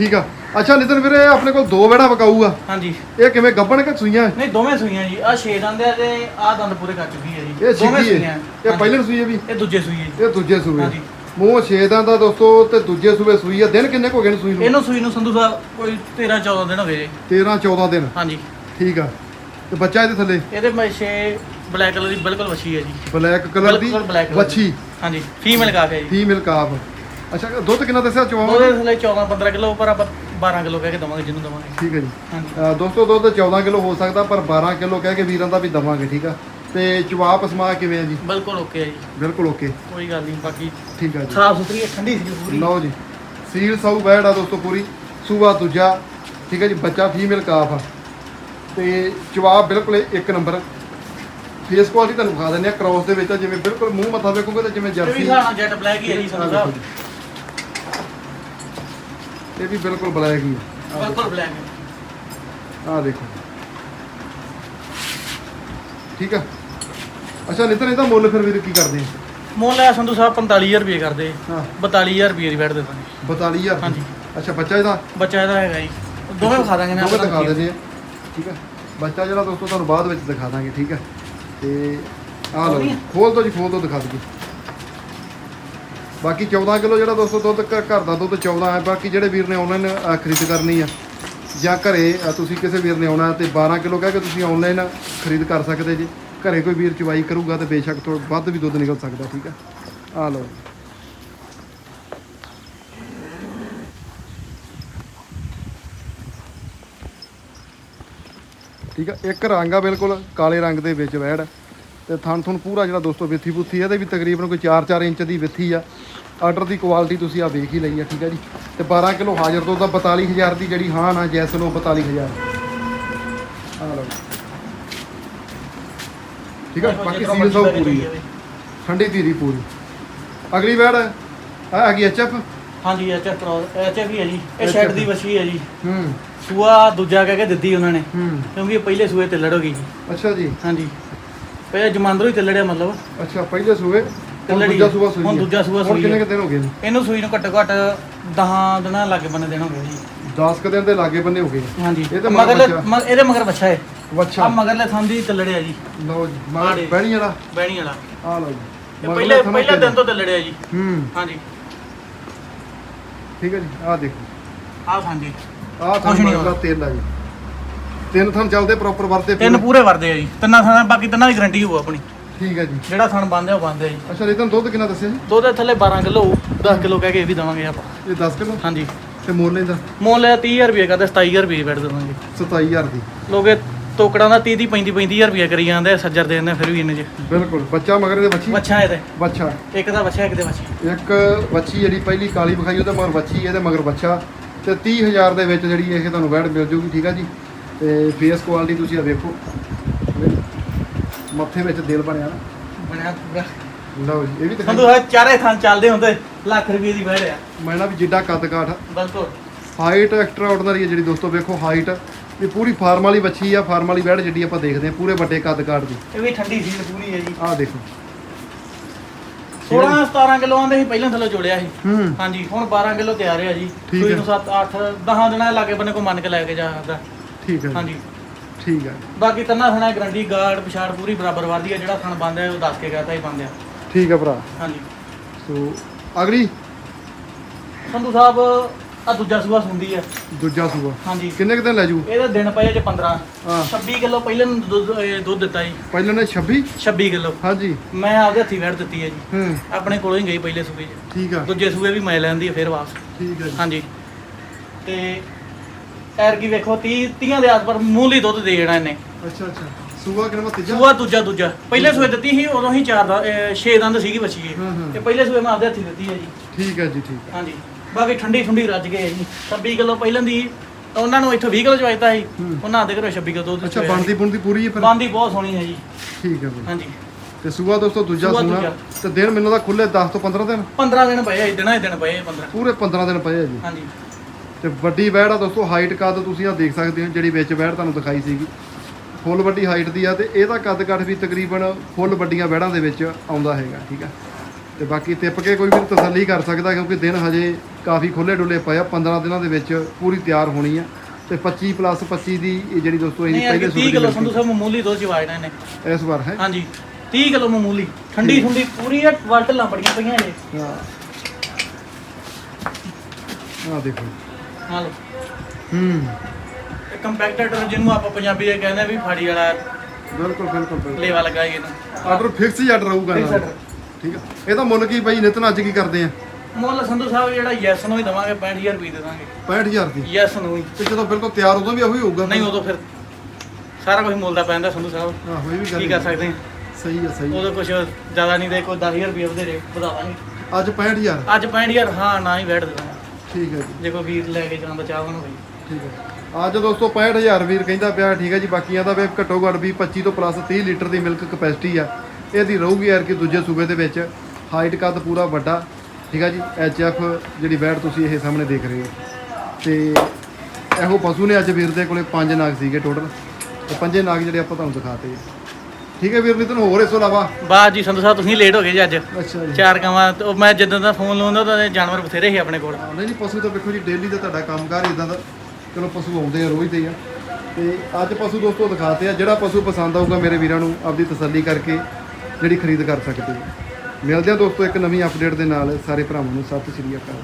ਠੀਕ ਆ। ਅੱਛਾ ਨਿਤਨ ਵੀਰੇ ਆਪਣੇ ਕੋਲ ਦੋ ਵੜਾ ਵਕਾਊ ਆ ਹਾਂਜੀ। ਇਹ ਕਿਵੇਂ ਗੱਬਣ ਕਿ ਸੂਈਆਂ? ਨਹੀਂ ਦੋਵੇਂ ਸੂਈਆਂ ਜੀ। ਆ 6 ਦੰਦ ਆ ਤੇ ਆ ਦੰਦ ਪੂਰੇ ਕਰ ਚੁੱਕੀ ਹੈ ਜੀ। ਇਹ ਦੋਵੇਂ ਸੂਈਆਂ। ਹੈ ਇਹ ਪਹਿਲੇ ਸੂਈ ਹੈ ਵੀ? ਇਹ ਦੂਜੇ ਸੂਈ ਹੈ ਜੀ। ਇਹ ਦੂਜੇ ਸੂਏ ਹਾਂਜੀ। ਮੂੰਹ ਛੇਦਾਂ ਦਾ ਦੋਸਤੋ ਤੇ ਦੂਜੇ ਸੂਏ ਸੂਈ ਆ। ਦਿਨ ਕਿੰਨੇ ਕੁ ਹੋ ਗਏ ਨੇ ਸੂਈ ਨੂੰ? ਇਹਨੂੰ ਸੂਈ ਨੂੰ ਸੰਧੂ ਸਾਹਿਬ ਕੋਈ 13 14 ਦਿਨ ਹੋ ਗਏ ਜੀ। 13 14 ਦਿਨ। ਹਾਂਜੀ। ਠੀਕ ਆ। ਤੇ ਬੱਚਾ ਇਹਦੇ ਥੱਲੇ? ਇਹਦੇ ਮਛੇ ਬਲੈਕ ਕਲਰ ਦੀ ਬਿਲਕੁਲ ਵਛੀ ਹੈ ਜੀ। ਬਲੈਕ ਕਲਰ ਦੀ ਬਿਲਕੁਲ black colour ਵੱਛੀ। ਹਾਂਜੀ। ਫੀਮੇਲ ਕਾਫ ਹੈ ਜੀ। Female calf. ਅੱਛਾ ਦੁੱਧ ਕਿੰਨਾ ਦੱਸਿਆ ਉਹਦੇ ਚਵਾਵਾਂਗੇ ਥੱਲੇ 14 15 ਕਿਲੋ ਪਰ ਆਪਾਂ 12 ਕਿਲੋ ਕਹਿ ਕੇ ਦਵਾਂਗੇ ਜਿਹਨੂੰ ਦਵਾਂਗੇ। ਠੀਕ ਹੈ ਜੀ। ਅਹ ਦੋਸਤੋ ਦੁੱਧ 14 ਕਿਲੋ ਹੋ ਸਕਦਾ ਪਰ 12 ਕਿਲੋ ਕਹਿ ਕੇ ਵੀਰਾਂ ਦਾ ਵੀ ਦਵਾਂਗੇ ਠੀਕ ਆ? ਤੇ ਜਵਾਬ ਸਮਾ ਕਿਵੇਂ ਆ ਜੀ? ਬਿਲਕੁਲ ਓਕੇ ਹੈ ਜੀ। ਬਿਲਕੁਲ ਓਕੇ। ਕੋਈ ਗੱਲ ਨਹੀਂ ਬਾਕੀ ਠੀਕ ਆ ਜੀ। ਸਾਫ਼ ਸੁਥਰੀ ਹੈ ਠੰਡੀ ਸੀ ਪੂਰੀ। ਲਓ ਜੀ। ਸੀਲ ਸਾਊ ਬੈੜ ਆ ਦੋਸਤੋ ਪੂਰੀ। ਸੂਆ ਦੂਜਾ ਠੀਕ ਹੈ ਜੀ ਬੱਚਾ ਫੀਮੇਲ ਕਾਫ ਆ। ਤੇ ਜਵਾਬ ਬਿਲਕੁਲ ਇੱਕ ਨੰਬਰ। ਫੇਸ ਕੁਆਲਿਟੀ ਤੁਹਾਨੂੰ ਵਿਖਾ ਦਿੰਦੇ ਆ ਕ੍ਰੋਸ ਦੇ ਵਿੱਚ ਆ, ਜਿਵੇਂ ਬਿਲਕੁਲ ਮੂੰਹ ਮੱਥਾ ਵੇਖੋਗੇ ਤਾਂ ਜਿਵੇਂ ਇਹ ਵੀ ਜਰਸੀ ਸਾਡਾ ਜੈਟ ਬਲੈਕ ਹੀ ਹੈ ਜੀ ਸਾਹਿਬ ਜੀ। ਇਹ ਵੀ ਬਿਲਕੁਲ ਬਲੈਕ ਹੀ ਆ ਬਿਲਕੁਲ ਬਲੈਕ ਹੈ। ਆਹ ਦੇਖੋ। ਠੀਕ ਆ? ਅੱਛਾ ਨਿਤਨ ਇਹਦਾ ਮੁੱਲ ਫਿਰ ਵੀਰ ਕੀ ਕਰਦੇ ਆ? ਮੁੱਲ ਹੈ ਸੰਧੂ ਸਾਹਿਬ 45000 ਰੁਪਏ ਕਰਦੇ। ਹਾਂ। 42000 ਰੁਪਏ ਦੀ ਬੈਠ ਦੇ ਦਾਂਗੇ। 42000 ਹਾਂਜੀ। ਅੱਛਾ ਬੱਚਾ ਇਹਦਾ? ਬੱਚਾ ਇਹਦਾ ਹੈਗਾ ਜੀ। ਦੋਵੇਂ ਵਿਖਾ ਦਾਂਗੇ ਨਾ ਦੋਵੇਂ ਦਿਖਾ ਦਿੰਦੇ ਆ। ਠੀਕ ਆ? ਬੱਚਾ ਜਿਹੜਾ ਦੋਸਤੋ ਤੁਹਾਨੂੰ ਬਾਅਦ ਵਿੱਚ ਦਿਖਾ ਦਾਂਗੇ ਠੀਕ ਆ? ਤੇ ਆਹ ਲਓ ਖੋਲ ਦੋ ਜੀ ਖੋਲ ਦੋ ਦਿਖਾ ਦਈਏ। ਬਾਕੀ 14 ਕਿਲੋ ਜਿਹੜਾ ਦੋਸਤੋ ਦੁੱਧ ਘ- ਘਰ ਦਾ ਦੁੱਧ 14 ਹੈ ਬਾਕੀ ਜਿਹੜੇ ਵੀਰ ਨੇ ਆਨਲਾਈਨ ਖਰੀਦ ਕਰਨੀ ਆ ਜਾਂ ਘਰੇ ਅ, ਤੁਸੀਂ ਕਿਸੇ ਵੀਰ ਨੇ ਆਉਣਾ ਤੇ 12 ਕਿਲੋ ਕਹਿ ਕੇ ਤੁਸੀਂ ਆਨਲਾਈਨ ਖਰੀਦ ਕਰ ਸਕਦੇ ਜੀ। ਘਰੇ ਕੋਈ ਵੀਰ ਚਵਾਈ ਕਰੂਗਾ ਤੇ ਬੇਸ਼ੱਕ ਤੋਂ ਵੱਧ ਵੀ ਦੁੱਧ ਨਿਕਲ ਸਕਦਾ ਠੀਕ ਆ? ਆਹ ਲਓ ਠੀਕ ਆ ਇੱਕ ਰੰਗ ਆ ਬਿਲਕੁਲ ਕਾਲੇ ਰੰਗ ਦੇ ਵਿੱਚ ਵੈੜ। ਤੇ ਥਣ ਥਣ ਪੂਰਾ ਜਿਹੜਾ ਦੋਸਤੋ ਵਿੱਥੀ ਬੁੱਥੀ ਇਹਦੇ ਵੀ ਤਕਰੀਬਨ ਕੋਈ 4-4 ਇੰਚ ਦੀ ਵਿੱਥੀ ਆ। ਆਰਡਰ ਦੀ ਕੁਆਲਿਟੀ ਤੁਸੀਂ ਆ ਵੇਖ ਹੀ ਲਈ ਆ ਠੀਕ ਆ ਜੀ? ਤੇ 12 ਕਿਲੋ ਹਾਜ਼ਰ ਤੋਂ ਤਾਂ 42000 ਦੀ ਜਿਹੜੀ ਹਾਂ ਨਾ ਜੈਸਨੋ 42000 ਆ ਲਓ ਠੀਕ ਆ ਬਾਕੀ ਸੀਲ ਸਭ ਪੂਰੀ ਠੰਡੀ ਧੀਰੀ ਪੂਰੀ। ਅਗਲੀ ਵੈੜ ਆ ਆ ਗਈ ਐਚਐਫ? ਹਾਂਜੀ ਐਚਐਫ ਕ੍ਰੋਸ ਐਚਐਫ ਹੀ ਹੈ ਜੀ। ਇਹ ਸ਼ੈਡ ਦੀ ਵਛੀ ਹੈ ਜੀ। ਹੂੰ। ਸੂਆ ਦੂਜਾ ਕਹਿ ਕੇ ਦਿੱਤੀ ਉਹਨਾਂ ਨੇ। ਹੂੰ। ਕਿਉਂਕਿ ਇਹ ਪਹਿਲੇ ਸੂਏ ਤੇ ਲੜੋਗੀ ਜੀ। ਅੱਛਾ ਜੀ। ਹਾਂਜੀ। ਪਹਿਲੇ ਜਮਾਂਦਰੋਂ ਹੀ ਤੇ ਲੜਿਆ ਮਤਲਬ। ਅੱਛਾ ਪਹਿਲੇ ਸੂਏ। ਕੱਲੜੀ ਦੂਜਾ ਸੂਆ ਸੂਈ ਹੁਣ ਆ। ਦੂਜਾ ਸੂਆ ਹੁਣ ਸੂਈ ਕਿੰਨੇ ਆ। ਕੁ ਦਿਨ ਹੋ ਗਏ ਨੇ ਇਹਨੂੰ ਸੂਈ ਨੂੰ ਘੱਟੋ ਘੱਟ 10 ਦਿਨਾਂ ਲੱਗੇ ਬੰਨੇ ਦੇਣ ਹੋ ਗਏ ਜੀ। 10 ਕੁ ਦਿਨ ਦੇ ਲਾਗੇ ਬੰਨੇ ਹੋ ਗਏ? ਹਾਂਜੀ। ਇਹ ਤਾਂ ਮਗਰ ਮਗਰਲੇ ਬੱਚਾ। ਮ- ਇਹਦੇ ਮਗਰ ਬੱਚਾ ਹੈ ਵੱਛਾ ਆ ਮਗਰਲੇ ਥਾਂ ਦੀ ਤੇ ਲੜਿਆ ਜੀ। ਲਓ ਜੀ ਆਹ ਮਾਰ ਦੇ। ਬਹਿਣੀ ਵਾਲਾ। ਬਹਿਣੀ ਵਾਲਾ। ਆ ਲਓ ਜੀ। ਇਹ ਮਗਰਲੇ ਪਹਿਲੇ ਥਣੋਂ ਪਹਿਲੇ ਤਿੰਨ। ਦਿਨ ਤੋਂ ਤੇ ਲੜਿਆ ਜੀ। ਹੂੰ। ਹਾਂਜੀ। ਠੀਕ ਹੈ ਜੀ ਆ ਦੇਖੋ। ਆਹ ਹਾਂਜੀ ਆ ਥਣ ਕੁਛ ਨਹੀਂ ਮਗਰਲਾ ਤਿੰਨ ਆ ਜੀ। ਤਿੰਨ ਥਣ ਚੱਲਦੇ ਪ੍ਰੋਪਰ ਵਰਤੇ ਤਿੰਨ ਪੂਰੇ। ਵਰਦੇ ਆ ਜੀ। ਤਿੰਨਾਂ ਥਾਂ ਬਾਕੀ ਤਿੰਨਾਂ ਦੀ ਗਾਰੰਟੀ ਹੋਊ ਆਪਣੀ। ਠੀਕ ਹੈ ਜੀ। ਜਿਹੜਾ ਥਣ ਬੰਦ ਹੈ ਉਹ ਬੰਦ ਹੈ ਜੀ। ਅੱਛਾ ਰਿਤਨ ਦੁੱਧ ਕਿੰਨਾ ਦੱਸਿਆ ਜੀ? ਦੁੱਧ ਦੇ ਥੱਲੇ 12 ਕਿਲੋ 10 ਕਿਲੋ ਕਹਿ ਕੇ ਇਹ ਵੀ ਦਵਾਂਗੇ ਆਪਾਂ। ਇਹ 10 ਕਿਲੋ? ਹਾਂਜੀ। ਤੇ ਮੋਲ ਲੈਂਦਾ ਮੁੱਲ ਹੈ 30000 ਰੁਪਏ ਕਰਦਾ 27000 ਰੁਪਏ ਬੈਠ ਦੇਵਾਂਗੇ 27000 ਦੀ। ਲੋਕੇ ਤੋਕੜਾਂ ਦਾ 30 ਦੀ 35 35000 ਰੁਪਏ ਕਰੀ ਜਾਂਦੇ ਆ, ਸੱਜਰ ਦੇ ਦਿੰਦੇ ਆ ਫਿਰ ਵੀ ਇੰਨੇ ਚ। ਬਿਲਕੁਲ ਬੱਚਾ ਮਗਰ ਦੇ ਬੱਚੀ ਬੱਚਾ ਇਹਦੇ। ਬੱਚਾ ਇੱਕ ਦਾ ਬੱਚਾ ਇੱਕ ਦੇ ਬੱਚੇ ਇੱਕ ਬੱਚੀ ਜਿਹੜੀ ਪਹਿਲੀ ਕਾਲੀ ਵਿਖਾਈ ਉਹਦੇ ਮਗਰ ਬੱਚੀ ਇਹਦੇ ਮਗਰ ਬੱਚਾ ਤੇ 30000 ਦੇ ਵਿੱਚ ਜਿਹੜੀ ਇਹ ਤੁਹਾਨੂੰ ਵੈੜ ਮਿਲ ਜੂਗੀ ਠੀਕ ਆ ਜੀ? ਤੇ ਫੇਸ ਕੁਆਲਿਟੀ ਤੁਸੀਂ ਆ ਵੇਖੋ। ਮੱਥੇ ਵਿੱਚ ਦਿਲ ਬਣਿਆ ਨਾ। ਬਣਿਆ ਪੂਰਾ। ਲਓ ਜੀ ਇਹ ਵੀ ਸੰਧੂ ਦਿਖਾਈ ਹੈ ਚਾਰੇ ਥਾਂ ਚੱਲਦੇ ਹੁੰਦੇ ਲੱਖ ਰੁਪਏ ਦੀ ਬਹਿ ਆ। ਮੈਂ ਨਾ ਵੀ ਜਿੱਡਾ ਕੱਦ ਕਾਠ ਬਿਲਕੁਲ। ਹਾਈਟ ਐਕਸਟਰਾ ਆਰਡੀਨਰੀ ਹੈ ਜਿਹੜੀ ਦੋਸਤੋ ਵੇਖੋ ਹਾਈਟ ਇਹ ਪੂਰੀ ਫਾਰਮ ਵਾਲੀ ਬੱਚੀ ਆ ਫਾਰਮ ਵਾਲੀ ਵੈੜ ਜਿਹੜੀ ਆਪਾਂ ਦੇਖਦੇ ਆ ਪੂਰੇ ਵੱਡੇ ਕੱਦ ਕਾਠ ਦੀ। ਇਹ ਵੀ ਠੰਡੀ ਸੀਲ ਪੂਰੀ ਹੈ ਜੀ। ਆਹ ਦੇਖੋ। 16 17 ਕਿਲੋ ਆਂਦੇ ਸੀ ਪਹਿਲਾਂ ਥੱਲੇ ਜੋੜਿਆ ਸੀ। ਹੂੰ। ਹਾਂਜੀ ਹੁਣ 12 ਕਿਲੋ ਤਿਆਰ ਹੈ ਜੀ। ਠੀਕ ਕੋਈ ਹੈ। ਨੂੰ 7 8 10 ਦਿਨਾਂ ਦੇ ਲਾਗੇ ਬੰਨੇ ਕੋ ਮੰਨ ਕੇ ਲੈ ਕੇ ਜਾ ਸਕਦਾ। ਠੀਕ ਹੈ ਹਾਂਜੀ। ਠੀਕ ਹੈ ਬਾਕੀ ਤੰਨਾ ਥਣਾ ਗਰੰਟੀ ਗਾਰਡ ਪਿਛਾੜ ਪੂਰੀ ਬਰਾਬਰ ਵਾਦੀ ਹੈ ਜਿਹੜਾ ਥਣ ਬੰਦ ਹੈ ਉਹ ਦੱਸ ਕੇ ਕਹਤਾ ਹੀ ਬੰਦ ਆ ਠੀਕ ਹੈ ਭਰਾ। ਹਾਂਜੀ। ਸੋ ਅਗਲੀ? ਸੰਧੂ ਸਾਹਿਬ ਆ ਦੂਜਾ ਸੂਆ ਸੁੰਦੀ ਹੈ ਦੂਜਾ ਸੂਆ। ਹਾਂਜੀ। ਕਿੰਨੇ ਕੁ ਦਿਨ ਲੈ ਜੂ? ਇਹਦਾ ਦਿਨ ਪਏ ਚ 15 ਹਾਂ। 26 ਕਿਲੋ ਪਹਿਲਾਂ ਨੂੰ ਦੁੱਧ ਇਹ ਦੁੱਧ ਦਿੱਤਾ ਜੀ। ਪਹਿਲਾਂ ਨੇ 26 26 ਕਿਲੋ। ਹਾਂਜੀ। ਮੈਂ ਆਪਦੇ ਹੱਥੀ ਵੜ ਦਿੱਤੀ ਹੈ ਜੀ। ਹੂੰ। ਆਪਣੇ ਕੋਲੋਂ ਹੀ ਗਈ ਪਹਿਲੇ ਸੂਏ 'ਚ। ਠੀਕ ਆ। ਦੂਜੇ ਸੂਏ ਵੀ ਮੈਂ ਲੈਂਦੀ ਹੈ ਫਿਰ ਵਾਪਸ। ਠੀਕ ਹੈ ਜੀ। ਹਾਂਜੀ। ਤੇ ਐਰ ਕੀ ਵੇਖੋ 30 30 ਦੇ ਆਸ ਪਰ ਮੂਲੀ ਦੁੱਧ ਦੇ ਦੇਣਾ ਇਹਨੇ। ਅੱਛਾ ਅੱਛਾ। ਸੂਆ ਕਿੰਨਾ ਤੀਜਾ ਸੂਆ ਦੂਜਾ ਦੂਜਾ। ਪਹਿਲੇ ਸੂਏ ਦਿੱਤੀ ਸੀ ਉਦੋਂ ਹੀ ਚਾਰ ਦਾ 6 ਦੰਦ ਸੀਗੀ ਬੱਚੀ ਇਹ। ਹਾਂ, ਹਾਂ। ਤੇ ਪਹਿਲੇ ਸੂਏ ਮੈਂ ਆਪਦੇ ਹੱਥੀ ਦਿੱਤੀ ਹੈ ਜੀ। ਠੀਕ ਹੈ ਜੀ ਠੀਕ ਹਾਂਜੀ। ਬਾਕੀ ਠੰਡੀ ਠੰਡੀ ਰੱਜ ਗਏ ਜੀ। 26 ਕਿਲੋ ਪਹਿਲਾਂ ਦੀ ਉਹਨਾਂ ਨੂੰ ਇੱਥੋਂ 20 ਕਿਲੋ ਚਵਾਈਤਾ ਸੀ। ਹੂੰ। ਉਹਨਾਂ ਦੇ ਘਰੋਂ 26 ਕਿਲੋ ਦੁੱਧ ਅੱਛਾ ਬਣਦੀ ਬੁਣਦੀ ਪੂਰੀ ਹੈ ਫਿਰ? ਬੰਦੀ ਬਹੁਤ ਸੋਹਣੀ ਹੈ ਜੀ। ਠੀਕ ਹੈ ਬਈ ਹਾਂਜੀ। ਤੇ ਸੂਆ ਦੋਸਤੋ ਦੂਜਾ ਸੂਆ ਸੂਣਾ। ਦੂਜਾ। ਤੇ ਦਿਨ ਮੈਨੂੰ ਦਾ ਖੁੱਲੇ 10 ਤੋਂ 15 ਦਿਨ? 15 ਦਿਨ ਪਏ ਆ ਜੀ, ਦਿਨਾਂ ਹੀ ਦਿਨ ਪਏ ਆ 15 ਪੂਰੇ 15 ਦਿਨ ਪਏ ਆ ਜੀ। ਹਾਂਜੀ। ਤੇ ਵੱਡੀ ਵੈੜ ਆ ਦੋਸਤੋ ਹਾਈਟ ਕੱਦ ਤੁਸੀਂ ਆ ਦੇਖ ਸਕਦੇ ਹੋ ਜਿਹੜੀ ਵਿੱਚ ਵੈੜ ਤੁਹਾਨੂੰ ਦਿਖਾਈ ਸੀਗੀ। ਫੁੱਲ ਵੱਡੀ ਹਾਈਟ ਦੀ ਆ ਤੇ ਇਹਦਾ ਕੱਦ ਕੱਠ ਵੀ ਤਕਰੀਬਨ ਫੁੱਲ ਵੱਡੀਆਂ ਵੈੜਾਂ ਦੇ ਵਿੱਚ ਆਉਂਦਾ ਹੈਗਾ ਠੀਕ ਆ। ਤੇ ਬਾਕੀ ਤਿੱਪ ਕੇ ਕੋਈ ਵੀ ਤਸੱਲੀ ਕਰ ਸਕਦਾ ਕਿਉਂਕਿ ਦਿਨ ਹਜੇ ਕਾਫੀ ਖੁੱਲੇ ਡੁੱਲੇ ਪਏ ਆ 15 ਦਿਨਾਂ ਦੇ ਵਿੱਚ ਪੂਰੀ ਤਿਆਰ ਹੋਣੀ ਆ। ਤੇ 25 ਪਲੱਸ 25 ਦੀ ਇਹ ਜਿਹੜੀ ਦੋਸਤੋ ਯਾਰ ਪਹਿਲੇ 30 ਕਿਲੋ ਸੂਟ ਸੰਧੂ ਸਾਹਿਬ ਮਾਮੂਲੀ ਦੁੱਧ ਚਵਾਏ ਨੇ ਦੀ ਇਸ ਵਾਰ ਹੈ? ਹਾਂਜੀ 30 ਕਿਲੋ ਮਾਮੂਲੀ। ਠੰਡੀ ਠੰਡੀ ਪੂਰੀ ਆ ਵਲਟਲਾਂ ਬੜੀਆਂ ਪਈਆਂ ਇਹ ਹਾਂ। ਆ ਦੇਖੋ। ਹਾਂ ਹੂੰ। ਇਹ ਕੰਪੈਕਟਰ ਜਿਹਨੂੰ ਆਪਾਂ ਪੰਜਾਬੀ ਦੇ ਕਹਿੰਦੇ ਆ ਵੀ ਫਾੜੀ ਵਾਲਾ ਬਿਲਕੁਲ ਬਿਲਕੁਲ ਬਿਲਕੁਲ। ਲੇਵਾ ਲਗਾਈ ਇਹਨੂੰ ਆਰਡਰ ਫਿਕਸ ਹੀ ਆਰਡਰ ਰਹੂਗਾ Fix ਨਾਲ। order। ਠੀਕ ਆ। ਇਹਦਾ ਮੁੱਲ ਕੀ ਬਾਈ ਨਿਤਨ ਅੱਜ ਕੀ ਕਰਦੇ ਆ? ਮੁੱਲ ਸੰਧੂ ਸਾਹਿਬ ਜਿਹੜਾ ਯੈਸ ਨੂੰ ਹੀ ਦਵਾਂਗੇ 65000 ਰੁਪਏ ਦੇ ਦਾਂਗੇ। 65000 ਦੀ? ਯੈਸ ਨੂੰ ਹੀ। ਤੇ ਜਦੋਂ ਬਿਲਕੁਲ ਤਿਆਰ ਉਦੋਂ ਵੀ ਉਹੀ ਹੋਊਗਾ ਨਹੀਂ ਉਦੋਂ ਫਿਰ ਸਾਰਾ ਕੁਝ ਮੁੱਲ ਦਾ ਪੈਂਦਾ ਸੰਧੂ ਸਾਹਿਬ। ਆਹੋ ਇਹ ਵੀ ਗੱਲ ਕੀ ਕਰ ਸਕਦੇ ਹਾਂ ਸਹੀ ਆ ਸਹੀ। ਉਦੋਂ ਕੁਝ ਜ਼ਿਆਦਾ ਨਹੀਂ ਦੇ ਕੋਈ 10000 ਰੁਪਏ ਰੇਟ ਵਧਾ ਦਾਂਗੇ। ਅੱਜ 65000 ਅੱਜ 65000 ਹਾਂ ਨਾ ਹੀ ਬੈਠ ਦੇ ਦਾਂਗੇ। ਠੀਕ ਹੈ ਜੀ। ਜੇ ਕੋਈ ਵੀਰ ਲੈ ਕੇ ਜਾਂਦਾ ਚਾਹਵਾਂ ਨੂੰ ਬਈ। ਠੀਕ ਹੈ। ਅੱਜ ਦੋਸਤੋ 65000 ਵੀਰ ਕਹਿੰਦਾ ਪਿਆ ਠੀਕ ਹੈ ਜੀ ਬਾਕੀਆਂ ਦਾ ਵੇ ਘੱਟੋ ਘੱਟ ਵੀ 25 ਤੋਂ ਪਲੱਸ 30 ਲੀਟਰ ਦੀ ਮਿਲਕ ਕਪੈਸਿਟੀ ਆ। ਇਹਦੀ ਰਹੂਗੀ ਯਾਰ ਕਿ ਦੂਜੇ ਸੂਬੇ ਦੇ ਵਿੱਚ। ਹਾਈਟ ਕੱਦ ਪੂਰਾ ਵੱਡਾ ਠੀਕ ਹੈ ਜੀ ਐਚ ਐਫ ਜਿਹੜੀ ਵੈਟ ਤੁਸੀਂ ਇਹ ਸਾਹਮਣੇ ਦੇਖ ਰਹੇ ਹੋ। ਤੇ ਇਹੋ ਪਸ਼ੂ ਨੇ ਅੱਜ ਵੀਰ ਦੇ ਕੋਲੇ ਪੰਜ ਨਾਗ ਸੀਗੇ ਟੋਟਲ ਤੇ ਪੰਜੇ ਨਾਗ ਜਿਹੜੇ ਆਪਾਂ ਤੁਹਾਨੂੰ ਦਿਖਾਤੇ ਆ। ਠੀਕ ਹੈ ਵੀਰ ਨਿਤਨ ਹੋਰ ਇਸ ਤੋਂ ਇਲਾਵਾ? ਬਾਅਦ ਜੀ ਸੰਧੂ ਸਾਹਿਬ ਤੁਸੀਂ ਲੇਟ ਹੋ ਗਏ ਜੀ ਅੱਜ। ਅੱਛਾ ਜੀ। ਚਾਰ ਕਮਾਂ ਉਹ ਮੈਂ ਜਦੋਂ ਦਾ ਫੋਨ ਲਾਉਂਦਾ ਤਾਂ ਜਾਨਵਰ ਬਥੇਰੇ ਸੀ ਆਪਣੇ ਕੋਲ। ਨਹੀਂ ਨਹੀਂ ਪਸ਼ੂ ਤਾਂ ਵੇਖੋ ਜੀ ਡੇਲੀ ਦਾ ਤੁਹਾਡਾ ਕੰਮਕਾਰ ਇਦਾਂ ਦਾ। ਚਲੋ ਪਸ਼ੂ ਆਉਂਦੇ ਆ ਰੋਜ਼ ਦੇ ਆ। ਤੇ ਅੱਜ ਪਸ਼ੂ ਦੋਸਤੋ ਦਿਖਾਤੇ ਆ ਜਿਹੜਾ ਪਸ਼ੂ ਪਸੰਦ ਆਊਗਾ ਮੇਰੇ ਵੀਰਾਂ ਨੂੰ ਆਪਦੀ ਤਸੱਲੀ ਕਰਕੇ ਜਿਹੜੀ ਖਰੀਦ ਕਰ ਸਕਦੇ ਹੋ। ਮਿਲਦੇ ਆ ਦੋਸਤੋ ਇੱਕ ਨਵੀਂ ਅਪਡੇਟ ਦੇ ਨਾਲ ਸਾਰੇ ਭਰਾਵਾਂ ਨੂੰ ਸਤਿ ਸ਼੍ਰੀ ਅਕਾਲ।